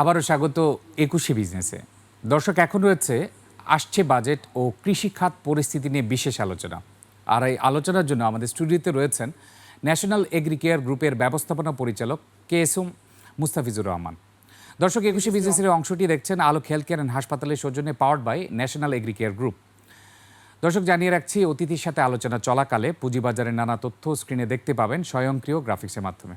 আবারও স্বাগত একুশে বিজনেসে। দর্শক, এখন রয়েছে আসছে বাজেট ও কৃষি খাত পরিস্থিতি নিয়ে বিশেষ আলোচনা। আর এই আলোচনার জন্য আমাদের স্টুডিওতে রয়েছেন ন্যাশনাল এগ্রিকেয়ার গ্রুপের ব্যবস্থাপনা পরিচালক K S M Mustafizur Rahman. দর্শক, একুশে বিজনেসের অংশটি দেখছেন আলোক হেলথ কেয়ার অ্যান্ড হাসপাতালের সৌজন্যে powered by national Agricare group. দর্শক, জানিয়ে রাখছি অতিথির সাথে আলোচনা চলাকালে পুঁজিবাজারের নানা তথ্য স্ক্রিনে দেখতে পাবেন স্বয়ংক্রিয় গ্রাফিক্সের মাধ্যমে।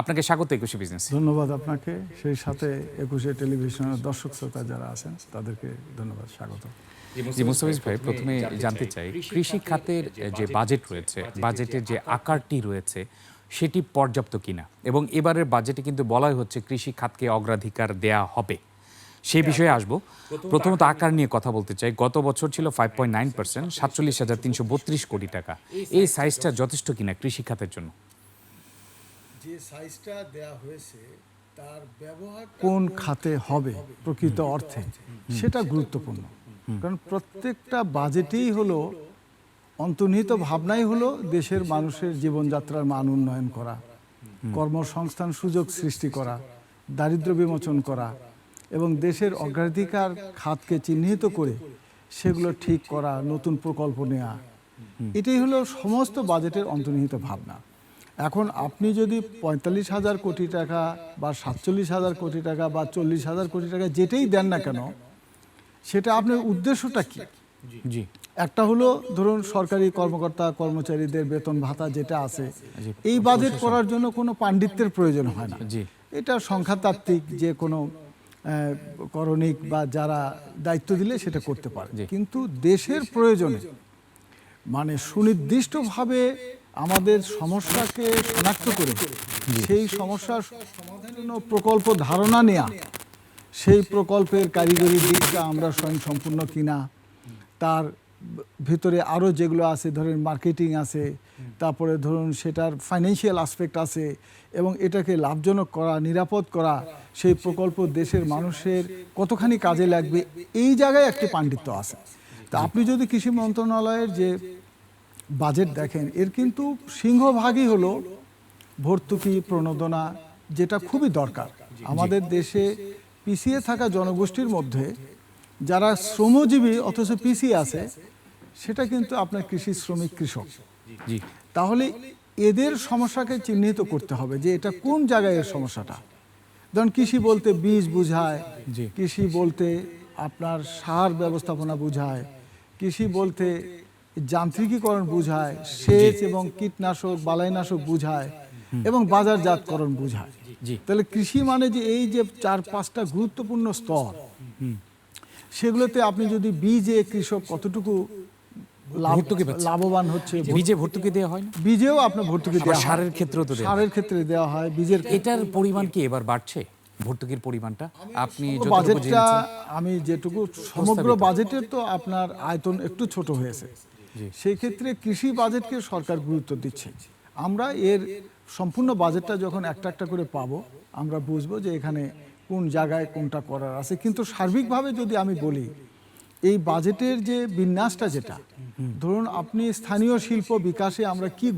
আপনাকে স্বাগত একুশে বিজনেস। ধন্যবাদ আপনাকে। সেই সাথে একুশে টেলিভিশনের দর্শক শ্রোতা যারা আছেন তাদেরকে ধন্যবাদ স্বাগত। জি মুস্তাফিজ ভাই প্রথমে জানতে চাই কৃষি খাতের যে বাজেট রয়েছে বাজেটের যে আকারটি রয়েছে সেটি পর্যাপ্ত কিনা? এবং এবারের বাজেটে কিন্তু বলাই হচ্ছে কৃষি খাতকে অগ্রাধিকার দেয়া হবে। সেই বিষয়ে আসব। প্রথমত আকার নিয়ে কথা বলতে চাই। গত বছর ছিল ফাইভ পয়েন্ট নাইন পার্সেন্ট সাতচল্লিশ হাজার তিনশো বত্রিশ কোটি টাকা। এই সাইজটা যথেষ্ট কিনা কৃষি খাতের জন্য? যে সাইজটা দেয়া হয়েছে তার ব্যবহার কোন খাতে হবে প্রকৃত অর্থে। সেটা গুরুত্বপূর্ণ। কারণ প্রত্যেকটা বাজেটেই হলো অন্তর্নিহিত ভাবনাই হলো দেশের মানুষের জীবনযাত্রার মান উন্নয়ন করা কর্মসংস্থান সুযোগ সৃষ্টি করা। দারিদ্র বিমোচন করা এবং দেশের অগ্রাধিকার খাতকে চিহ্নিত করে সেগুলো ঠিক করা নতুন প্রকল্প নেওয়া এটাই হলো সমস্ত বাজেটের অন্তর্নিহিত ভাবনা। এখন আপনি যদি পঁয়তাল্লিশ হাজার কোটি টাকা বা সাতচল্লিশ হাজার কোটি টাকা বা চল্লিশ হাজার কোটি টাকা যেটাই দেন না কেন সেটা আপনার উদ্দেশ্যটা কি? জি। একটা হলো ধরুন সরকারি কর্মকর্তা কর্মচারীদের বেতন ভাতা যেটা আছে এই বাজেট করার জন্য কোনো পাণ্ডিত্যের প্রয়োজন হয় না। জি। এটা সংখ্যাতাত্ত্বিক যে কোনো করণিক বা যারা দায়িত্ব দিলে সেটা করতে পারে। কিন্তু দেশের প্রয়োজনে মানে সুনির্দিষ্টভাবে আমাদের সমস্যাকে শনাক্ত করে, সেই সমস্যার সমাধানের জন্য প্রকল্প ধারণা নেয়া, সেই প্রকল্পের কারিগরি দিকটা আমরা স্বয়ং সম্পূর্ণ কিনা, তার ভিতরে আরও যেগুলো আছে, ধরেন মার্কেটিং আছে, তারপরে ধরুন সেটার ফাইন্যান্সিয়াল আসপেক্ট আছে, এবং এটাকে লাভজনক করা, নিরাপদ করা, সেই প্রকল্প দেশের মানুষের কতখানি কাজে লাগবে, এই জায়গায় একটি পাণ্ডিত্য আছে। তা আপনি যদি কৃষি মন্ত্রণালয়ের যে বাজেট দেখেন এর কিন্তু সিংহভাগই হলো ভর্তুকি প্রণোদনা যেটা খুবই দরকার। আমাদের দেশে পিছিয়ে থাকা জনগোষ্ঠীর মধ্যে যারা শ্রমজীবী অথচ পিছিয়ে আছে সেটা কিন্তু আপনার কৃষি শ্রমিক কৃষক। জি। তাহলে এদের সমস্যাকে চিহ্নিত করতে হবে যে এটা কোন জায়গায় এর সমস্যাটা। ধরুন কৃষি বলতে বীজ বুঝায়। কৃষি বলতে আপনার সার ব্যবস্থাপনা বুঝায় কৃষি বলতে যান্ত্রিকীকরণ বুঝায় সেচ এবং কীটনাশক বালাইনাশক বুঝায় এবং বাজারজাতকরণ বুঝায়। তাহলে কৃষি মানে যে এই যে চার পাঁচটা গুরুত্বপূর্ণ স্তর সেগুলোতে আপনি যদি বীজে কৃষক কতটুকু। লাভবান হচ্ছে বীজে ভর্তুকি দেওয়া হয় বীজেও আপনার ভর্তুকি দেওয়া। সারের ক্ষেত্রেও তো সারের ক্ষেত্রে দেওয়া হয় বীজের এটার পরিমাণ কি এবার বাড়ছে? ভর্তুকির পরিমাণটা? আপনি বাজেটটা আমি যেটুকু সমগ্র বাজেটের তো আপনার আয়তন একটু ছোট হয়েছে। সেই ক্ষেত্রে কৃষি বাজেটকে সরকার গুরুত্ব দিচ্ছে। আমরা এর সম্পূর্ণ বাজেটটা যখন একটা একটা করে পাবো আমরা বুঝব যে এখানে কোন জায়গায় কোনটা করার আছে। কিন্তু সার্বিকভাবে যদি আমি বলি এই বাজেটের যে বিন্যাসটা যেটা ধরুন আপনি স্থানীয় শিল্প বিকাশে আমরা কি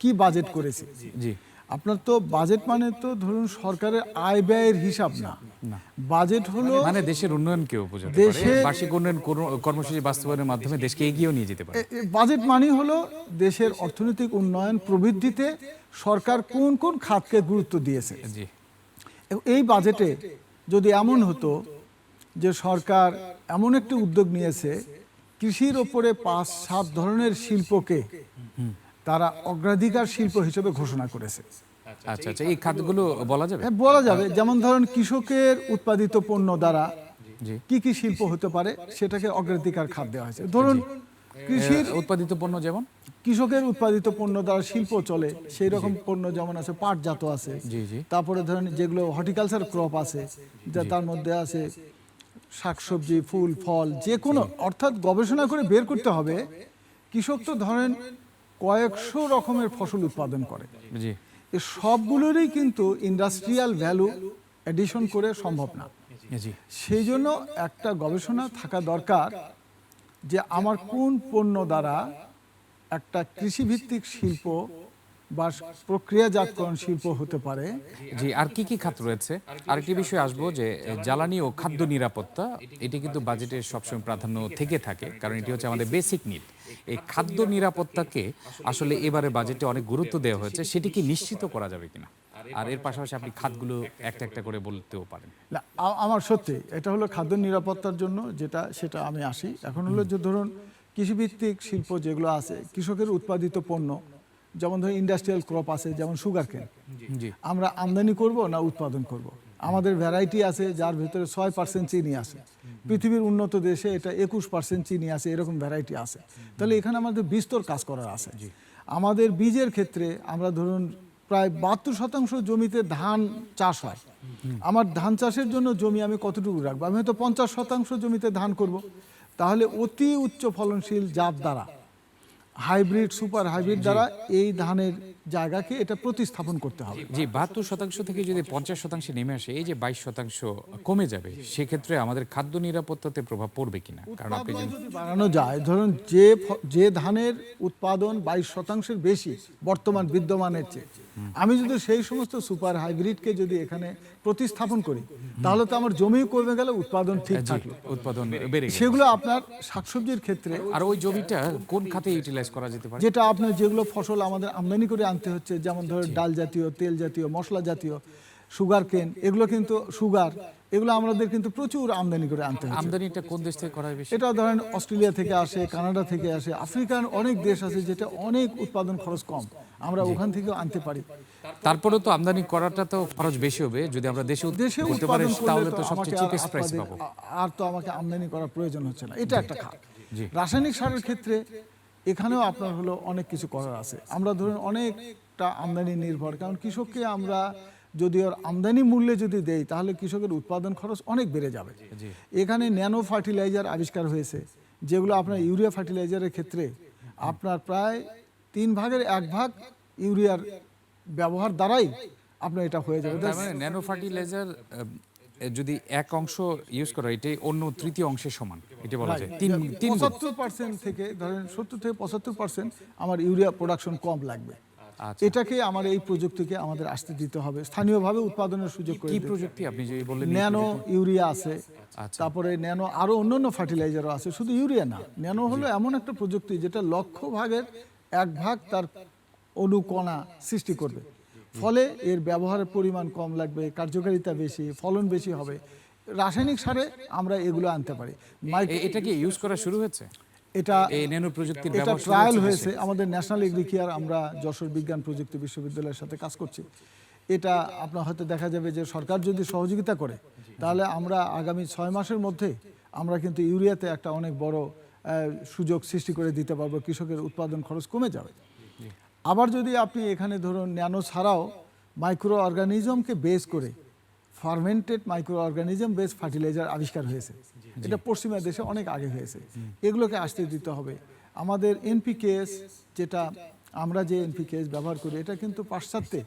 কি বাজেট করেছি? জি। আপনার তো বাজেট মানে তো ধরুন সরকারের আয় ব্যয়ের হিসাব না। বাজেট হলো মানে দেশের উন্নয়ন কেউ বোঝাতে দেশের- বার্ষিক উন্নয়ন কর্ম- কর্মসূচি বাস্তবায়নের মাধ্যমে দেশকে এগিয়েও নিয়ে যেতে পারে। বাজেট মানে হলো দেশের অর্থনৈতিক উন্নয়ন প্রবৃদ্ধিতে সরকার কোন কোন খাতকে গুরুত্ব দিয়েছে। জি। এই বাজেটে যদি এমন হতো যে সরকার এমন একটি উদ্যোগ নিয়েছে কৃষির ওপরে পাঁচ সাত ধরনের শিল্পকে তারা অগ্রাধিকার শিল্প হিসেবে ঘোষণা করেছে। আচ্ছা আচ্ছা এই খাতগুলো বলা যাবে? হ্যাঁ, বলা যাবে। যেমন ধরেন কৃষকের উৎপাদিত পণ্য দ্বারা কি কি শিল্প হতে পারে সেটাকে অগ্রাধিকার খাত দেওয়া হয়েছে। ধরুন কৃষির উৎপাদিত পণ্য যেমন? কৃষকের উৎপাদিত পণ্য দ্বারা শিল্প চলে সেই রকম পণ্য যেমন আছে পাটজাত আছে জি, জি। তারপরে ধরেন যেগুলো হর্টিকালচার ক্রপ আছে যা তার মধ্যে আছে শাকসবজি ফুল ফল যে কোনো অর্থাৎ গবেষণা করে বের করতে হবে। কৃষক তো ধরেন কয়েকশো রকমের ফসল উৎপাদন করে। এ সবগুলোরই কিন্তু ইন্ডাস্ট্রিয়াল ভ্যালু অ্যাডিশন করে সম্ভব না। সেই জন্য একটা গবেষণা থাকা দরকার যে আমার কোন পণ্য দ্বারা একটা কৃষিভিত্তিক শিল্প বা প্রক্রিয়াজাতকরণ শিল্প হতে পারে। জি আর কি কি খাত রয়েছে? আরেকটি বিষয় আসব যে জ্বালানি ও খাদ্য নিরাপত্তা এটি কিন্তু বাজেটের সবসময় প্রাধান্য থেকে থাকে কারণ এটি হচ্ছে আমাদের বেসিক নিড এই খাদ্য নিরাপত্তাকে আসলে এবারে বাজেটে অনেক গুরুত্ব দেওয়া হয়েছে সেটি কি নিশ্চিত করা যাবে কিনা? আর এর পাশাপাশি আপনি খাতগুলো একটা একটা করে বলতেও পারেন। না আমার সত্যি এটা হলো খাদ্য নিরাপত্তার জন্য যেটা সেটা আমি আসি। এখন হলো যে ধরুন কৃষিভিত্তিক শিল্প যেগুলো আছে কৃষকের উৎপাদিত পণ্য যেমন ধরুন ইন্ডাস্ট্রিয়াল ক্রপ আছে যেমন সুগার কেন আমরা আমদানি করব না উৎপাদন করব। আমাদের ভ্যারাইটি আছে যার ভিতরে ছয় পার্সেন্ট চিনি আছে। পৃথিবীর উন্নত দেশে এটা একুশ পার্সেন্ট চিনি আছে এরকম ভ্যারাইটি আছে। তাহলে এখানে আমাদের বিস্তর কাজ করার আছে। আমাদের বীজের ক্ষেত্রে আমরা ধরুন প্রায় বাহাত্তর শতাংশ জমিতে ধান চাষ হয়। আমার ধান চাষের জন্য জমি আমি কতটুকু রাখব? আমি হয়তো পঞ্চাশ শতাংশ জমিতে ধান করব। তাহলে অতি উচ্চ ফলনশীল জাত দ্বারা হাইব্রিড সুপার হাইব্রিড দ্বারা এই ধানের জায়গাকে এটা প্রতিস্থাপন করতে হবে। জি বাহাত্তর শতাংশ থেকে যদি পঞ্চাশ শতাংশে নেমে আসে এই যে বাইশ শতাংশ কমে যাবে সেক্ষেত্রে আমাদের খাদ্য নিরাপত্তাতে প্রভাব পড়বে কিনা? কারণ আপনি যদি বাড়ানো যায় ধরুন যে যে ধানের উৎপাদন বাইশ শতাংশের বেশি বর্তমান বিদ্যমানের চেয়ে আমি যদি সেই সমস্ত সুপার হাইব্রিডকে যদি এখানে প্রতিস্থাপন করি তাহলে তো আমার জমি কমে গেলে উৎপাদন ঠিক থাকল। উৎপাদন বেড়ে সেগুলো আপনার শাকসবজির ক্ষেত্রে আর ওই জমিটা কোন খাতে ইউটিলাইজ করা যেতে পারে? যেটা আপনার যেগুলো ফসল আমাদের আমদানি করে আনতে হচ্ছে যেমন ধরুন ডাল জাতীয় তেল জাতীয় মশলা জাতীয় সুগার কেন এগুলো কিন্তু সুগার এগুলো আমাদের কিন্তু প্রচুর আমদানি করে আনতে হচ্ছে। আমদানিটা কোন দেশ থেকে করা হয় এটা ধরেন অস্ট্রেলিয়া থেকে আসে কানাডা থেকে আসে আফ্রিকান অনেক দেশ আছে যেটা অনেক উৎপাদন খরচ কম আমরা ওখান থেকেও আনতে পারি। তারপরেও তো আমদানি করাটা তো খরচ বেশি হবে যদি আমরা দেশে দেশে উৎপাদন পারি তাহলে তো সবচেয়ে আর চিপেস্ট প্রাইস পাবো। আর তো আমাকে আমদানি করার প্রয়োজন হচ্ছে না। এটা একটা খাত। রাসায়নিক সারের ক্ষেত্রে এখানেও আপনার হলো অনেক কিছু করার আছে। আমরা ধরুন অনেকটা আমদানি নির্ভর কারণ কৃষককে আমরা যদি ওর আমদানি মূল্যে যদি দেই তাহলে কৃষকের উৎপাদন খরচ অনেক বেড়ে যাবে। এখানে ন্যানো ফার্টিলাইজার আবিষ্কার হয়েছে যেগুলো আপনার ইউরিয়া ফার্টিলাইজারের ক্ষেত্রে আপনার প্রায় তিন ভাগের এক ভাগ ইউরিয়ার ব্যবহার দ্বারাই আপনার এটা হয়ে যাবে। মানে ন্যানো ফার্টিলাইজার যদি এক অংশ ইউজ করা এটাই অন্য তৃতীয় অংশের সমান। এটা বলা যায়। তিন তিন। পঁচাত্তর পার্সেন্ট থেকে ধরেন সত্তর থেকে পঁচাত্তর পার্সেন্ট আমার ইউরিয়া প্রোডাকশন কম লাগবে। আচ্ছা। এটাকে আমার এই প্রযুক্তিকে আমাদের আসতে দিতে হবে। স্থানীয়ভাবে উৎপাদনের সুযোগ করে কি প্রযুক্তি আপনি যে বললেন ন্যানো ইউরিয়া আছে। আচ্ছা। তারপরে ন্যানো আরও অন্যান্য ফার্টিলাইজারও আছে। শুধু ইউরিয়া না ন্যানো হলো এমন একটা প্রযুক্তি যেটা লক্ষ ভাগের এক ভাগ তার অনুকণা সৃষ্টি করবে। ফলে এর ব্যবহারের পরিমাণ কম লাগবে কার্যকারিতা বেশি ফলন বেশি হবে। রাসায়নিক সারে আমরা এগুলো আনতে পারি। এটা কি ইউজ করা শুরু হয়েছে? এটা ন্যানো প্রযুক্তির এটা ট্রায়াল হয়েছে? হয়েছে। আমাদের ন্যাশনাল এগ্রিকেয়ার আমরা যশোর বিজ্ঞান প্রযুক্তি বিশ্ববিদ্যালয়ের সাথে কাজ করছি। এটা আপনার হয়তো দেখা যাবে যে সরকার যদি সহযোগিতা করে তাহলে আমরা আগামী ছয় মাসের মধ্যে আমরা কিন্তু ইউরিয়াতে একটা অনেক বড় সুযোগ সৃষ্টি করে দিতে পারব। কৃষকের উৎপাদন খরচ কমে যাবে। আবার যদি আপনি এখানে ধরুন ন্যানো ছাড়াও মাইক্রো অর্গানিজমকে বেস করে fermented micro organism base fertiliser আবিষ্কার হয়েছে। এটা পশ্চিমা দেশে অনেক আগে হয়েছে। এগুলোকে আসতে দিতে হবে। আমাদের এনপিকেএস যেটা আমরা যে এনপিকেএস ব্যবহার করি এটা কিন্তু পাশ্চাত্যে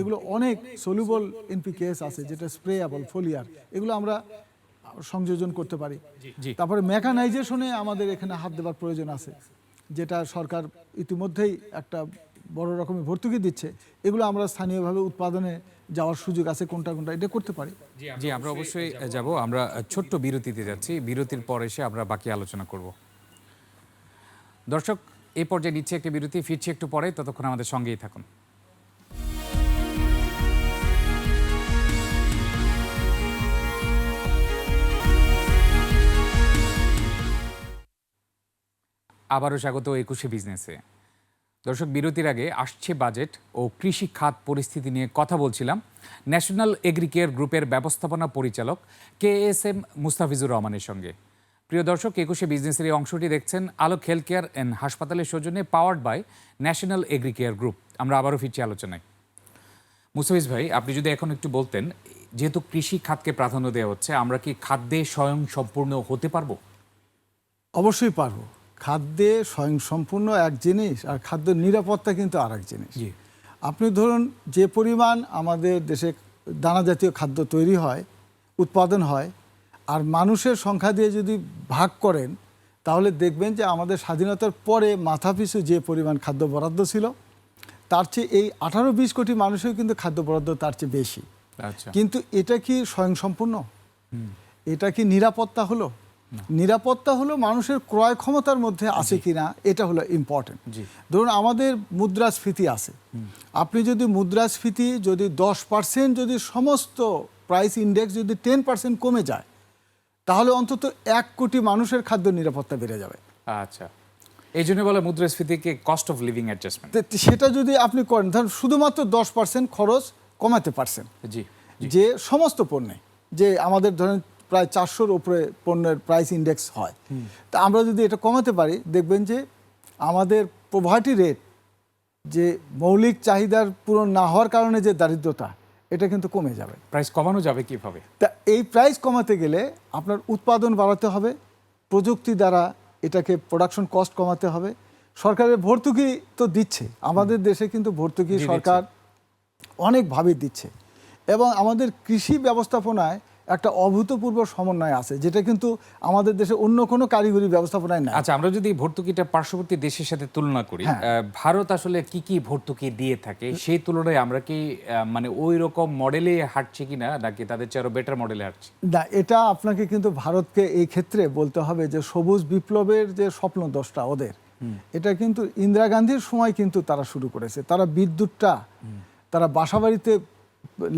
এগুলো অনেক সলিউবল এনপিকেএস আছে যেটা স্প্রেয়াবল ফোলিয়ার এগুলো আমরা সংযোজন করতে পারি। তারপরে মেকানাইজেশনে আমাদের এখানে হাত দেওয়ার প্রয়োজন আছে যেটা সরকার ইতিমধ্যেই একটা বড় রকমের ভর্তুকি দিচ্ছে। এগুলো আমরা স্থানীয়ভাবে উৎপাদনে যাওয়ার সুযোগ আছে কোনটা কোনটা এটা করতে পারি। জি আমরা অবশ্যই যাব। আমরা ছোট্ট বিরতিতে যাচ্ছি। বিরতির পর এসে আমরা বাকি আলোচনা করব। দর্শক এই পর্যায়ে নিচ্ছে একটি বিরতি ফিরছি একটু পরে। ততক্ষণ আমাদের সঙ্গেই থাকুন। আবারও স্বাগত একুশে বিজনেসে। দর্শক, বিরতির আগে আসছে বাজেট ও কৃষি খাত পরিস্থিতি নিয়ে কথা বলছিলাম ন্যাশনাল এগ্রিকেয়ার গ্রুপের ব্যবস্থাপনা পরিচালক কে এস এম মুস্তাফিজুর রহমানের সঙ্গে। প্রিয় দর্শক, একুশে বিজনেসের এই অংশটি দেখছেন আলোক হেলথ কেয়ার অ্যান্ড হাসপাতালের সৌজন্যে powered by national Agricare group. আমরা আবারও ফিরছি আলোচনায়। মুস্তাফিজ ভাই, আপনি যদি এখন একটু বলতেন, যেহেতু কৃষি খাতকে প্রাধান্য দেওয়া হচ্ছে, আমরা কি খাদ্যে স্বয়ং সম্পূর্ণ হতে পারব? অবশ্যই পারব। খাদ্যে স্বয়ংসম্পূর্ণ এক জিনিস আর খাদ্য নিরাপত্তা কিন্তু আর এক জিনিস আপনি ধরুন যে পরিমাণ আমাদের দেশে দানা জাতীয় খাদ্য তৈরি হয় উৎপাদন হয় আর মানুষের সংখ্যা দিয়ে যদি ভাগ করেন তাহলে দেখবেন যে আমাদের স্বাধীনতার পরে মাথাপিছু যে পরিমাণ খাদ্য বরাদ্দ ছিল তার চেয়ে এই আঠারো বিশ কোটি মানুষের কিন্তু খাদ্য বরাদ্দ তার চেয়ে বেশি। আচ্ছা। কিন্তু এটা কি স্বয়ংসম্পূর্ণ? এটা কি নিরাপত্তা হলো? নিরাপত্তা হলো মানুষের ক্রয় ক্ষমতার মধ্যে আছে কিনা এটা হলো ইম্পর্টেন্ট। ধরুন আমাদের মুদ্রাস্ফীতি আছে। আপনি যদি মুদ্রাস্ফীতি যদি দশ পার্সেন্ট যদি সমস্ত প্রাইস ইন্ডেক্স যদি টেন পার্সেন্ট কমে যায় তাহলে অন্তত এক কোটি মানুষের খাদ্য নিরাপত্তা বেড়ে যাবে। আচ্ছা। এই জন্য বলে মুদ্রাস্ফীতিকে কস্ট অফ লিভিং অ্যাডজাস্টমেন্ট সেটা যদি আপনি করেন ধরুন শুধুমাত্র দশ পার্সেন্ট খরচ কমাতে পারছেন। জি। যে সমস্ত পণ্যে যে আমাদের ধরেন প্রায় চারশোর ওপরে পণ্যের প্রাইস ইন্ডেক্স হয়। তা আমরা যদি এটা কমাতে পারি দেখবেন যে আমাদের প্রভার্টি রেট যে মৌলিক চাহিদার পূরণ না হওয়ার কারণে যে দারিদ্রতা এটা কিন্তু কমে যাবে। প্রাইস কমানো যাবে কীভাবে? তা এই প্রাইস কমাতে গেলে আপনার উৎপাদন বাড়াতে হবে প্রযুক্তি দ্বারা এটাকে প্রোডাকশন কস্ট কমাতে হবে। সরকারের ভর্তুকি তো দিচ্ছে আমাদের দেশে কিন্তু ভর্তুকি সরকার অনেকভাবে দিচ্ছে। এবং আমাদের কৃষি ব্যবস্থাপনায় একটা অভূতপূর্ব সমন্বয় আছে যেটা কিন্তু আমাদের দেশে অন্য কোনো কারিগরি ব্যবস্থাপনায় নাই। আচ্ছা আমরা যদি ভর্তুকিটা পার্শ্ববর্তী দেশের সাথে তুলনা করি হ্যাঁ। ভারত আসলে কি কি ভর্তুকি দিয়ে থাকে সেই তুলনায় আমরা কি মানে ওই রকম মডেলে হাঁটছি কিনা নাকি তাদের চেয়ে আরও বেটার মডেলে হাঁটছি? না এটা আপনাকে কিন্তু ভারতকে এই ক্ষেত্রে বলতে হবে যে সবুজ বিপ্লবের যে স্বপ্ন দশটা ওদের এটা কিন্তু ইন্দিরা গান্ধীর সময় কিন্তু তারা শুরু করেছে। তারা বিদ্যুৎটা তারা বাসাবাড়িতে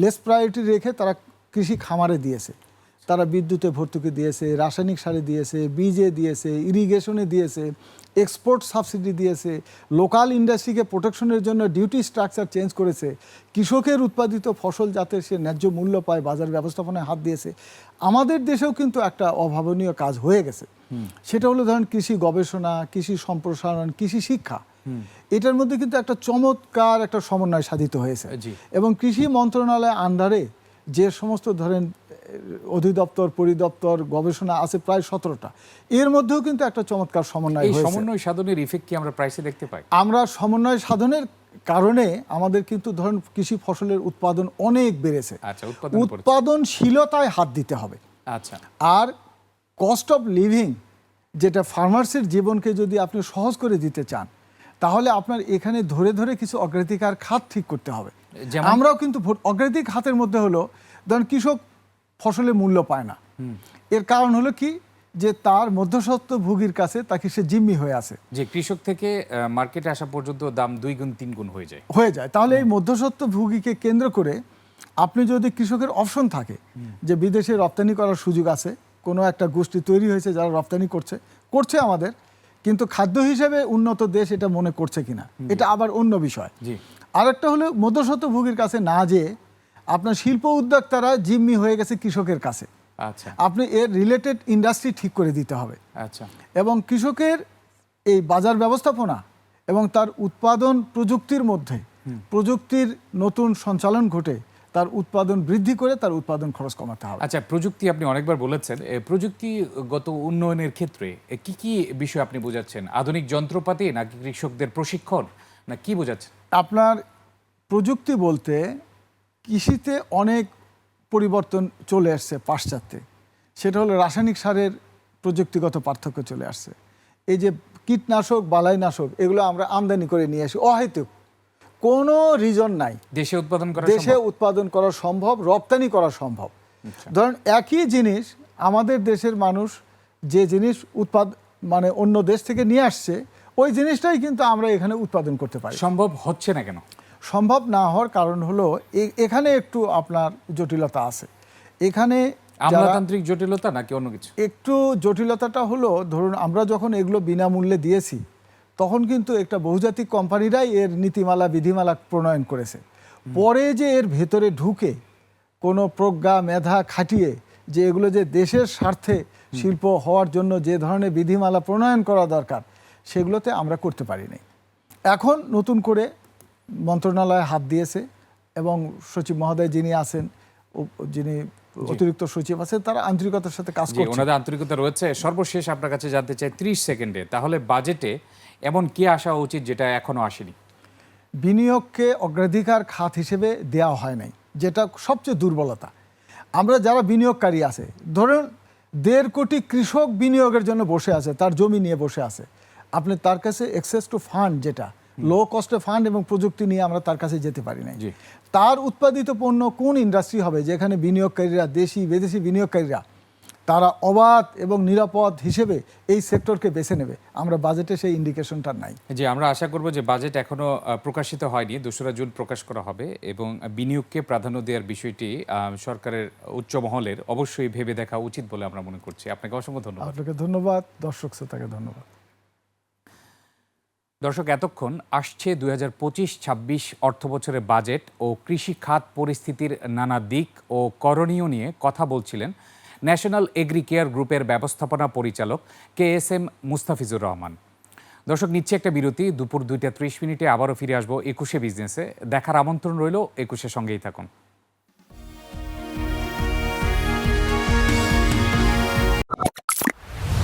লেস প্রায়োরিটি রেখে তারা কৃষি খামারে দিয়েছে। তারা বিদ্যুতে ভর্তুকি দিয়েছে রাসায়নিক সারে দিয়েছে বীজে দিয়েছে ইরিগেশনে দিয়েছে এক্সপোর্ট সাবসিডি দিয়েছে লোকাল ইন্ডাস্ট্রিকে প্রোটেকশনের জন্য ডিউটি স্ট্রাকচার চেঞ্জ করেছে কৃষকের উৎপাদিত ফসল যাতে সে ন্যায্য মূল্য পায় বাজার ব্যবস্থাপনায় হাত দিয়েছে। আমাদের দেশেও কিন্তু একটা অভাবনীয় কাজ হয়ে গেছে। সেটা হলো ধরেন কৃষি গবেষণা কৃষি সম্প্রসারণ কৃষি শিক্ষা। এটার মধ্যে কিন্তু একটা চমৎকার একটা সমন্বয় সাধিত হয়েছে। এবং কৃষি মন্ত্রণালয় আন্ডারে যে সমস্ত ধরেন অধিদপ্তর পরিদপ্তর গবেষণা আছে প্রায় সতেরোটা। এর মধ্যেও কিন্তু একটা চমৎকার সমন্বয় হয়েছে। সমন্বয় সাধনের ইফেক্ট কি আমরা প্রাইসে দেখতে পাই? আমরা সমন্বয় সাধনের কারণে আমাদের কিন্তু ধরেন কৃষি ফসলের উৎপাদন অনেক বেড়েছে। আচ্ছা, উৎপাদনশীলতায় হাত দিতে হবে। আচ্ছা। আর কস্ট অফ লিভিং যেটা ফার্মার্সের জীবনকে যদি আপনি সহজ করে দিতে চান তাহলে আপনার এখানে ধরে ধরে কিছু অগ্রাধিকার খাত ঠিক করতে হবে? আমরাও কিন্তু অগ্রাধিক খাতের মধ্যে হলো ধরেন কৃষক ফসলের মূল্য পায় না। এর কারণ হলো কি? যে তার মধ্যস্বত্ব ভোগীর কাছে তাকে সে জিম্মি হয়ে আছে। যে কৃষক থেকে মার্কেটে আসা পর্যন্ত দাম দুই গুণ তিন গুণ হয়ে যায়। হয়ে যায়। তাহলে এই মধ্যস্বত্ব ভোগীকে কেন্দ্র করে আপনি যদি কৃষকের অপশন থাকে যে বিদেশে রপ্তানি করার সুযোগ আছে কোনো একটা গোষ্ঠী তৈরি হয়েছে যারা রপ্তানি করছে করছে আমাদের কিন্তু খাদ্য হিসেবে উন্নত দেশ এটা মনে করছে কিনা এটা আবার অন্য বিষয়। আরেকটা হলো মধ্যস্বত্ব ভোগীর কাছে না যেয়ে আপনার শিল্প উদ্যোক্তারা জিম্মি হয়ে গেছে কৃষকের কাছে। আচ্ছা। আপনি এর রিলেটেড ইন্ডাস্ট্রি ঠিক করে দিতে হবে। আচ্ছা। এবং কৃষকের এই বাজার ব্যবস্থাপনা এবং তার উৎপাদন প্রযুক্তির মধ্যে প্রযুক্তির নতুন সঞ্চালন ঘটে তার উৎপাদন বৃদ্ধি করে তার উৎপাদন খরচ কমাতে হবে। আচ্ছা প্রযুক্তি আপনি অনেকবার বলেছেন। প্রযুক্তিগত উন্নয়নের ক্ষেত্রে কি কি বিষয় আপনি বোঝাচ্ছেন? আধুনিক যন্ত্রপাতি নাকি কৃষকদের প্রশিক্ষণ? না কি বোঝাচ্ছেন? আপনার প্রযুক্তি বলতে কৃষিতে অনেক পরিবর্তন চলে আসছে পাশ্চাত্যে। সেটা হলো রাসায়নিক সারের প্রযুক্তিগত পার্থক্য চলে আসছে। এই যে কীটনাশক বালাইনাশক এগুলো আমরা আমদানি করে নিয়ে আসি। অহেতুক। কোনো রিজন নাই। দেশে উৎপাদন করা দেশে উৎপাদন করা সম্ভব রপ্তানি করা সম্ভব। ধরেন একই জিনিস আমাদের দেশের মানুষ যে জিনিস উৎপাদ মানে অন্য দেশ থেকে নিয়ে আসছে ওই জিনিসটাই কিন্তু আমরা এখানে উৎপাদন করতে পারি। সম্ভব হচ্ছে না কেন? সম্ভব না হওয়ার কারণ হলো এ- এখানে একটু আপনার জটিলতা আছে। এখানে আমলাতান্ত্রিক জটিলতা নাকি অন্য কিছু? একটু জটিলতাটা হলো ধরুন আমরা যখন এগুলো বিনামূল্যে দিয়েছি তখন কিন্তু একটা বহুজাতিক কোম্পানিরাই এর নীতিমালা বিধিমালা প্রণয়ন করেছে। পরে যে এর ভেতরে ঢুকে কোনো প্রজ্ঞা মেধা খাটিয়ে যে এগুলো যে দেশের স্বার্থে শিল্প হওয়ার জন্য যে ধরনের বিধিমালা প্রণয়ন করা দরকার সেগুলোতে আমরা করতে পারি নাই এখন নতুন করে মন্ত্রণালয় হাত দিয়েছে এবং সচিব মহোদয় যিনি আছেন যিনি অতিরিক্ত সচিব আছেন তারা আন্তরিকতার সাথে কাজ করছে। ওনাদের আন্তরিকতা রয়েছে। সর্বশেষ আপনার কাছে জানতে চাই ত্রিশ সেকেন্ডে তাহলে বাজেটে এমন কি আসা উচিত যেটা এখনও আসেনি? বিনিয়োগকে অগ্রাধিকার খাত হিসেবে দেওয়া হয় নাই যেটা সবচেয়ে দুর্বলতা। আমরা যারা বিনিয়োগকারী আছে ধরুন দেড় কোটি কৃষক বিনিয়োগের জন্য বসে আছে তার জমি নিয়ে বসে আছে। আপনি তার কাছে অ্যাক্সেস টু ফান্ড যেটা লো কস্টে ফান্ড এবং প্রযুক্তি নিয়ে আমরা তার কাছে যেতে পারি নাই। তার উৎপাদিত পণ্য কোন ইন্ডাস্ট্রি হবে? যেখানে বিনিয়োগকারীরা দেশি বিদেশি বিনিয়োগকারীরা তারা অবাধ এবং নিরাপদ হিসেবে এই সেক্টরকে বেছে নেবে। আমরা বাজেটে সেই ইন্ডিকেশনটা নাই। যে আমরা আশা করব যে বাজেট এখনও আহ, প্রকাশিত হয়নি। দোসরা জুন প্রকাশ করা হবে এবং বিনিয়োগকে প্রাধান্য দেওয়ার বিষয়টি সরকারের উচ্চ মহলের অবশ্যই ভেবে দেখা উচিত বলে আমরা মনে করছি। আপনাকে অসংখ্য ধন্যবাদ। আপনাকে ধন্যবাদ। দর্শক শ্রোতাকে ধন্যবাদ। দর্শক, এতক্ষণ আসছে দুই হাজার পঁচিশ ছাব্বিশ অর্থবছরের বাজেট ও কৃষি খাত পরিস্থিতির নানা দিক ও করণীয় নিয়ে কথা বলছিলেন ন্যাশনাল এগ্রি কেয়ার গ্রুপের ব্যবস্থাপনা পরিচালক K S M Mustafizur Rahman. দর্শক, নিচ্ছে একটা বিরতি। দুপুর দুইটা ত্রিশ মিনিটে আবারও ফিরে আসব একুশে বিজনেসে। দেখার আমন্ত্রণ রইল, একুশের সঙ্গেই থাকুন।